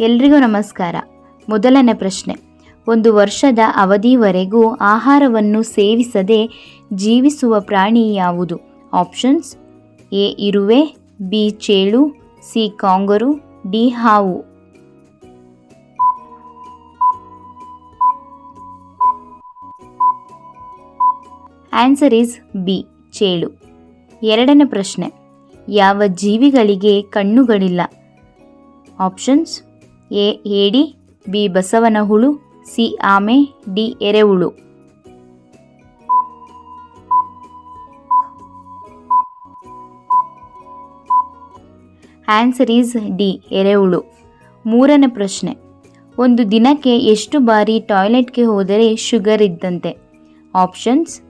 ಎಲ್ರಿಗೂ ನಮಸ್ಕಾರ. ಮೊದಲನೇ ಪ್ರಶ್ನೆ. ಒಂದು ವರ್ಷದ ಅವಧಿವರೆಗೂ ಆಹಾರವನ್ನು ಸೇವಿಸದೆ ಜೀವಿಸುವ ಪ್ರಾಣಿ ಯಾವುದು? ಆಪ್ಷನ್ಸ್, ಎ, ಇರುವೆ, ಬಿ, ಚೇಳು, ಸಿ, ಕಾಂಗರು, ಡಿ, ಹಾವು. ಆನ್ಸರ್ ಈಸ್ ಬಿ, ಚೇಳು. ಎರಡನೇ ಪ್ರಶ್ನೆ. ಯಾವ ಜೀವಿಗಳಿಗೆ ಕಣ್ಣುಗಳಿಲ್ಲ? ಆಪ್ಷನ್ಸ್ ಎ ಏಡಿ ಬಿ ಬಸವನ ಹುಳು ಸಿ, ಆಮೆ, ಡಿ, ಎರೆಹುಳು. ಆನ್ಸರ್ ಈಸ್ ಡಿ ಎರೆಹುಳು. ಮೂರನೇ ಪ್ರಶ್ನೆ. ಒಂದು ದಿನಕ್ಕೆ ಎಷ್ಟು ಬಾರಿ ಟಾಯ್ಲೆಟ್ಗೆ ಹೋದರೆ ಶುಗರ್ ಇದ್ದಂತೆ? ಆಪ್ಷನ್ಸ್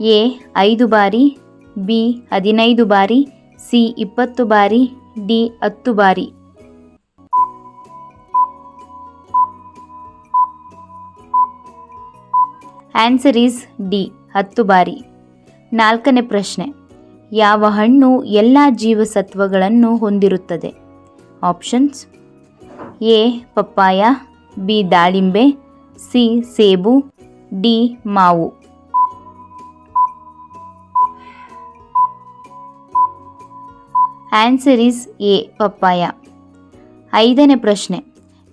ಎ, ಐದು ಬಾರಿ, ಬಿ, ಹದಿನೈದು ಬಾರಿ, ಸಿ, ಇಪ್ಪತ್ತು ಬಾರಿ, ಡಿ, ಹತ್ತು ಬಾರಿ. ಆನ್ಸರ್ ಈಸ್ ಡಿ ಹತ್ತು ಬಾರಿ. ನಾಲ್ಕನೇ ಪ್ರಶ್ನೆ. ಯಾವ ಹಣ್ಣು ಎಲ್ಲ ಜೀವಸತ್ವಗಳನ್ನು ಹೊಂದಿರುತ್ತದೆ? Options A papaya. ಬಿ ದಾಳಿಂಬೆ. ಸಿ ಸೇಬು. ಡಿ ಮಾವು. Answer is A papaya. ಐದನೇ ಪ್ರಶ್ನೆ.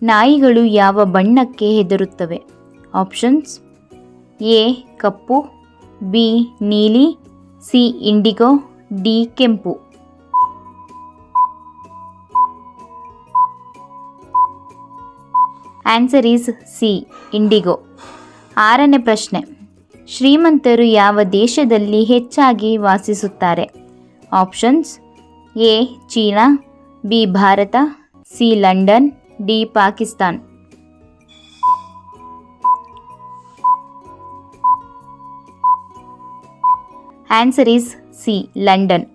ನಾಯಿಗಳು ಯಾವ ಬಣ್ಣಕ್ಕೆ ಹೆದರುತ್ತವೆ? ಆಪ್ಷನ್ಸ್ ಎ ಕಪ್ಪು, ಬಿ ನೀಲಿ, ಸಿ ಇಂಡಿಗೋ, ಡಿ ಕೆಂಪು. Answer is C indigo. ಆರನೇ ಪ್ರಶ್ನೆ. ಶ್ರೀಮಂತರು ಯಾವ ದೇಶದಲ್ಲಿ ಹೆಚ್ಚಾಗಿ ವಾಸಿಸುತ್ತಾರೆ? Options A China, B Bharat, C London, D Pakistan. Answer is C London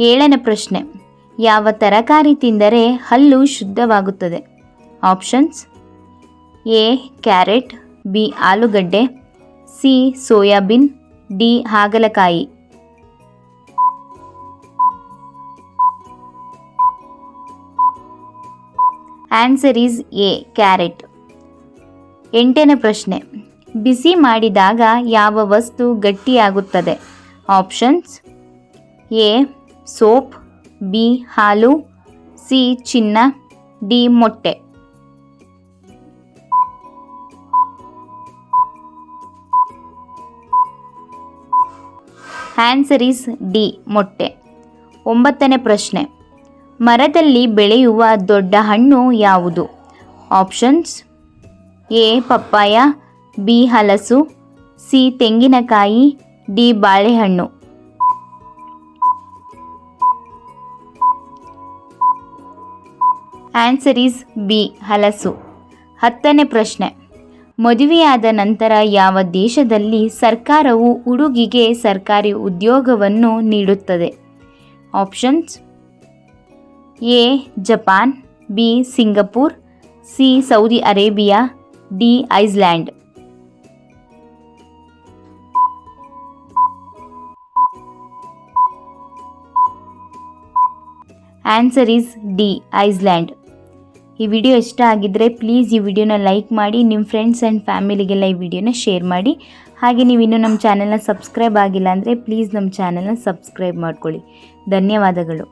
ಏಳನೇ ಪ್ರಶ್ನೆ. ಯಾವ ತರಕಾರಿ ತಿಂದರೆ ಹಲ್ಲು ಶುದ್ಧವಾಗುತ್ತದೆ? ಆಪ್ಷನ್ಸ್ ಎ ಕ್ಯಾರೆಟ್ ಬಿ ಆಲೂಗಡ್ಡೆ. C soybean. ಡಿ ಹಾಗಲಕಾಯಿ. ಆನ್ಸರ್ ಈಸ್ ಎ ಕ್ಯಾರೆಟ್ ಎಂಟನೇ ಪ್ರಶ್ನೆ. ಬಿಸಿ ಮಾಡಿದಾಗ ಯಾವ ವಸ್ತು ಗಟ್ಟಿಯಾಗುತ್ತದೆ? ಆಪ್ಷನ್ಸ್ ಎ ಸೋಪ್ ಬಿ ಹಾಲು ಸಿ ಚಿನ್ನ ಡಿ ಮೊಟ್ಟೆ ಆನ್ಸರ್ ಈಸ್ ಡಿ ಮೊಟ್ಟೆ ಒಂಬತ್ತನೇ ಪ್ರಶ್ನೆ. ಮರದಲ್ಲಿ ಬೆಳೆಯುವ ದೊಡ್ಡ ಹಣ್ಣು ಯಾವುದು? Options A papaya. ಬಿ ಹಲಸು. ಸಿ ತೆಂಗಿನಕಾಯಿ. ಡಿ ಬಾಳೆಹಣ್ಣು. ಆನ್ಸರ್ ಈಸ್ ಬಿ ಹಲಸು. ಹತ್ತನೇ ಪ್ರಶ್ನೆ. ಮದುವೆಯಾದ ನಂತರ ಯಾವ ದೇಶದಲ್ಲಿ ಸರ್ಕಾರವು ಹುಡುಗಿಗೆ ಸರ್ಕಾರಿ ಉದ್ಯೋಗವನ್ನು ನೀಡುತ್ತದೆ? Options A Japan B Singapore C Saudi Arabia D Iceland answer is D Iceland ಈ ವಿಡಿಯೋ ಇಷ್ಟ ಆಗಿದ್ದರೆ ಪ್ಲೀಸ್ ಈ ವಿಡಿಯೋನ ಲೈಕ್ ಮಾಡಿ ನಿಮ್ಮ ಫ್ರೆಂಡ್ಸ್ ಆ್ಯಂಡ್ ಫ್ಯಾಮಿಲಿಗೆಲ್ಲ ಈ ವಿಡಿಯೋನ ಶೇರ್ ಮಾಡಿ. ಹಾಗೆ ನೀವು ಇನ್ನೂ ನಮ್ಮ ಚಾನೆಲ್ನ ಸಬ್ಸ್ಕ್ರೈಬ್ ಆಗಿಲ್ಲ ಅಂದರೆ ಪ್ಲೀಸ್ ನಮ್ಮ ಚಾನೆಲ್ನ ಸಬ್ಸ್ಕ್ರೈಬ್ ಮಾಡ್ಕೊಳ್ಳಿ. ಧನ್ಯವಾದಗಳು.